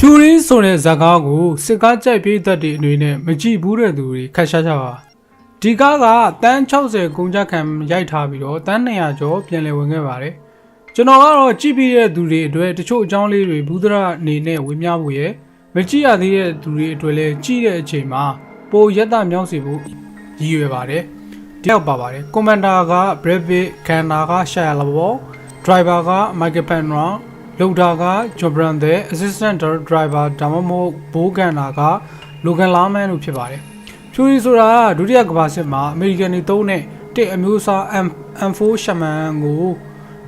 ဖြူရင်းဆိုတဲ့ဇာကားကိုစစ်ကားကြိုက်ပြေးသက်တဲ့အနေနဲ့မကြည့်ဘူးတဲ့သူတွေခက်ရှားကြပါဒီကားကတန်း60ကုန်ကြခံရိုက်ထားပြီးတော့တန်း200ကျော်ပြန်လည်ဝင်ခဲ့ပါတယ်ကျွန်တော်ကတော့ကြည့်ပြီးတဲ့သူတွေအတွက်တချို့အကြောင်းလေးတွေဘူးဒရာအနေနဲ့ဝင်မြဖို့ရယ်မကြည့်ရသေးတဲ့သူတွေအတွက်လည်းကြည့်တဲ့အချိန်မှာပိုရက်တာမြောက်စီဖို့ရည်ရွယ်ပါတယ်တယောက်ပါပါတယ်ကွန်မန်ဒါက Brad Pitt ကန်နာက Shia LaBeouf driver က Michael Penra လုံတာက Jobran တဲ့ assistant driver ဒါမှမဟုတ်ဘိုးကန်နာက Logan Lerman လို့ဖြစ်ပါတယ်။ဖြူရီဆိုတာကဒုတိယကမ္ဘာစစ်မှာအမေရိကန်တွေသုံးတဲ့တစ်အမျိုးအစား M M4 Shaman ကို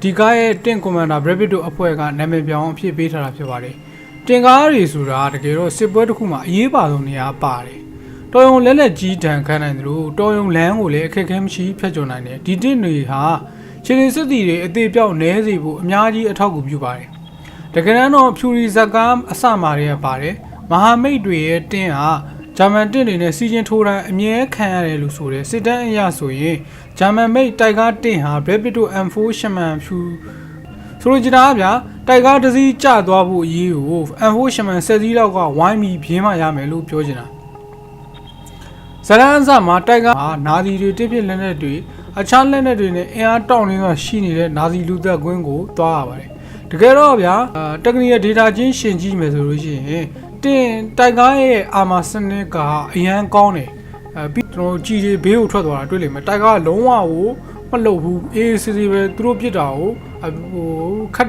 ဒီကားရဲ့တင့်ကွန်မန်ဒါ Brad Pitt တို့အဖွဲ့ကနာမည်ပြောင်းအဖြစ်ပေးထားတာဖြစ်ပါတယ်။တင်ကားတွေဆိုတာတကယ်တော့စစ်ပွဲတစ်ခုမှာအရေးပါဆုံးနေရာပါတယ်။တော်ရုံလက်လက်ကြီးတန်ခမ်းနိုင်တယ်လို့တော်ရုံလမ်းကိုလည်းအခက်အခဲမရှိဖျက်ချွန်နိုင်တယ်။ဒီတစ်တွေဟာခြေရည်စစ်တီတွေအသေးပြောက်နဲစေဖို့အများကြီးအထောက်အကူပြုပါတယ်။ တကယ်တမ်းတော့ဖြူရီဇက်ကားအစမာတွေကပါတယ်မဟာမိတ်တွေရဲ့တင်းဟာဂျာမန်တင်းတွေနဲ့စီချင်းထိုးတိုင်းအမြဲခံရတယ်လို့ဆိုတယ်စစ်တမ်းအရဆိုရင်ဂျာမန်မိတ်တိုက်ကားတင်းဟာ Brad Pitt တို့ M4 ရှမန်ဖြူဆိုလိုချင်တာကဗျာတိုက်ကားတစ်စီးကျသွားဖို့အရေးကို M4 ရှမန်10စီးလောက်ကဝိုင်းပြီးပြင်းမှရမယ်လို့ပြောချင်တာဇလန်းဆာမှာတိုက်ကားဟာနာဇီတွေတစ်ဖြစ်လက်နက်တွေအခြားလက်နက်တွေနဲ့အင်အားတောင့်နေတာရှိနေတဲ့နာဇီလူသက်ကွင်းကိုသွားရပါတယ် တကယ်တော့ဗျာအာတက္ကနီရဲ့ data ချင်းရှင်ကြည့်မယ်ဆိုလို့ရှိရင်တင်တိုက်ကားရဲ့အာမာစနစ်ကအရန်ကောင်းတယ်အဲပြီးကျွန်တော်ကြည်တွေဘေးကိုထွက်သွားတာတွေ့လိမ့်မယ်တိုက်ကားကလုံးဝကိုမလှုပ်ဘူးအေးအေးဆေးဆေးပဲသူတို့ပြစ်တာကိုအဟိုခက်တိ